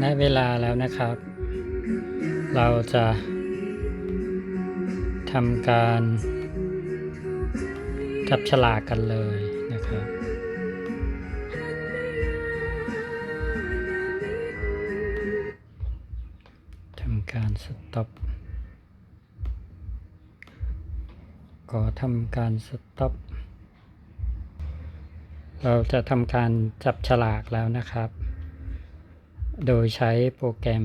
ได้เวลาแล้วนะครับ เราจะทำการจับฉลากกันเลยนะครับ ทำการสต็อปขอทำการสต็อปเราจะทำการจับฉลากแล้วนะครับ โดยใช้โปรแกรม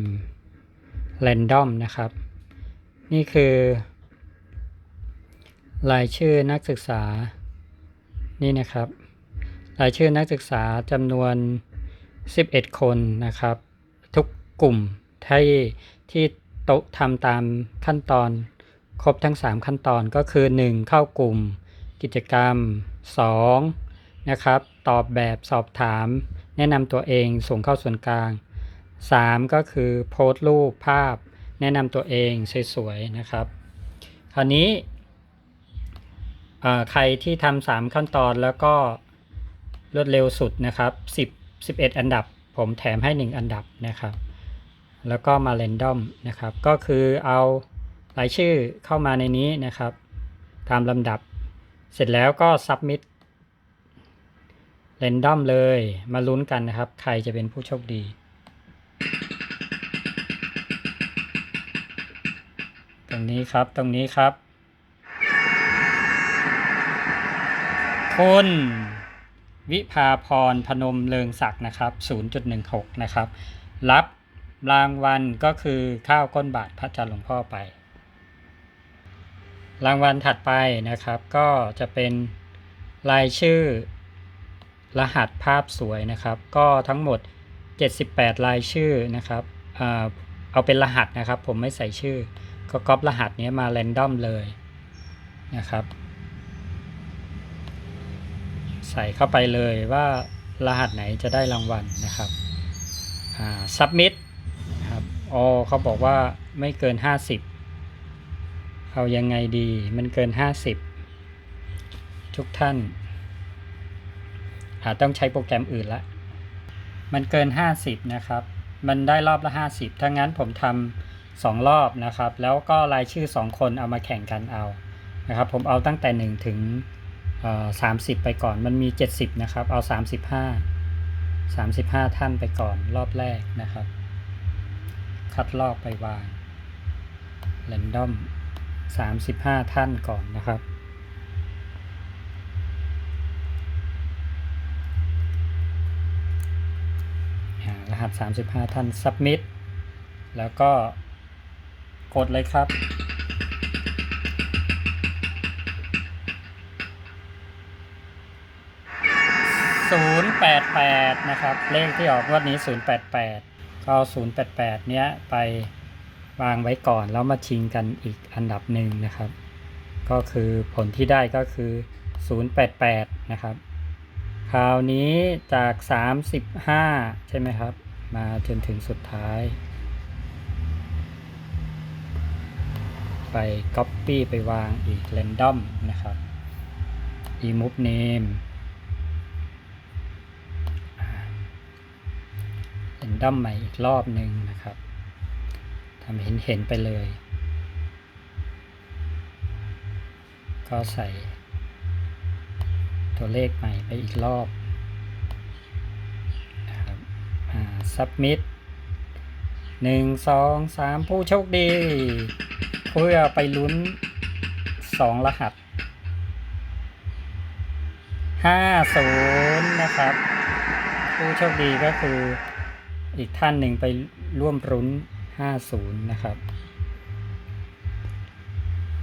Random นะครับ นี่คือ รายชื่อนักศึกษา นี่นะครับ รายชื่อนักศึกษาจำนวน 11 คนนะครับ ทุกกลุ่มที่ที่โต๊ะทำตามขั้นตอน ครบทั้ง 3 ขั้นตอนก็คือ 1. เข้ากลุ่ม กิจกรรม 2. นะครับ ตอบแบบสอบถาม แนะนำตัวเองส่งเข้าส่วนกลาง 3. ก็คือโพสต์รูปภาพแนะนำตัวเองสวยๆนะครับ คราวนี้ใครที่ทำสามขั้นตอนแล้วก็รวดเร็วสุดนะครับ10 11 อันดับ ผมแถมให้ 1 อันดับนะครับ แล้วก็มาเรนดอมนะครับ ก็คือเอารายชื่อเข้ามาในนี้นะครับ ตามลำดับ เสร็จแล้วก็ submit เรนดอมเลยมาลุ้นกันนะครับ ใครจะเป็นผู้โชคดี รงนี้ครับตรงนี้ครับ คุณวิภาพรพนมเลิงศักดิ์นะครับ 0.16 นะครับ รับรางวัลก็คือข้าวก้นบาทพระจันทร์หลวงพ่อไป รางวัลถัดไปนะครับ ก็จะเป็นรายชื่อรหัสภาพสวยนะครับ ก็ทั้งหมด 78 รายชื่อนะครับเอาเป็นรหัสนะครับ ผมไม่ใส่ชื่อ ก็ก๊อปรหัสนี้มาแรนดอมเลยนะครับ ใส่เข้าไปเลยว่ารหัสไหนจะได้รางวัลนะครับอ่า submit ครับอ๋อเขาบอกว่าไม่เกิน 50 เอายังไงดีมันเกิน 50 ทุกท่านอาต้องใช้โปรแกรมอื่นละ มันเกิน 50 นะครับ มันได้รอบละ 50 ถ้างั้นผมทำ สองรอบนะครับ แล้วก็รายชื่อ 2 คนเอามาแข่งกันเอานะครับ ผมเอาตั้งแต่ 1 ถึงเอ่อ30ไปก่อนมันมี 70 นะครับ เอา 35 35 ท่านไปก่อนรอบแรกนะครับ คัดลอกไปวางแรนดอม35 ท่านก่อนนะครับอ่ารหัส 35 ท่าน submit แล้วก็ กดเลยครับ 088 นะครับ เลขที่ออกวันนี้ 088 ก็เอา088 เนี้ยไปวางไว้ก่อนแล้วมาชิงกันอีกอันดับหนึ่งนะครับ ก็คือผลที่ได้ก็คือ 088 นะครับ คราวนี้จาก 35 ใช่ไหมครับ มาจนถึงสุดท้าย ไป Copy ไปวางอีก Random นะครับ Remove Name Random ใหม่อีกรอบหนึ่งนะครับทำเห็นเห็นไปเลย ก็ใส่ ตัวเลขใหม่ไปอีกรอบนะครับอ่า submit หนึ่งสองสามผู้โชคดี เพื่อไปลุ้นสองรหัสห้าศูนย์นะครับ ผู้โชคดีก็คืออีกท่านหนึ่งไปร่วมรุ้นห้าศูนย์นะครับ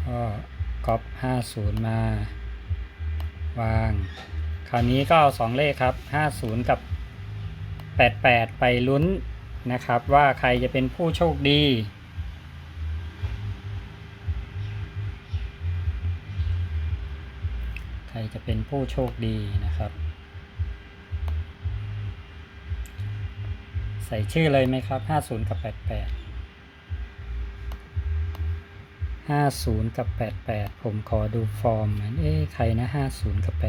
ก็ก๊อปห้าศูนย์มาวาง คราวนี้ก็เอาสองเลขครับ50กับ88ไปลุ้นนะครับ ว่าใครจะเป็นผู้โชคดี ใครจะเป็นผู้โชคดีนะครับ ใส่ชื่อเลยไหมครับ 50 กับ 88 50 กับ 88 ผมขอดูฟอร์มเอ๊ะใครนะ 50 กับ 88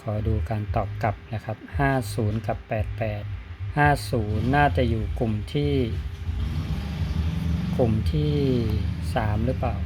ขอดูการตอบกลับนะครับ 50 กับ 88 50 น่าจะอยู่กลุ่มที่ กลุ่มที่ 3 หรือเปล่า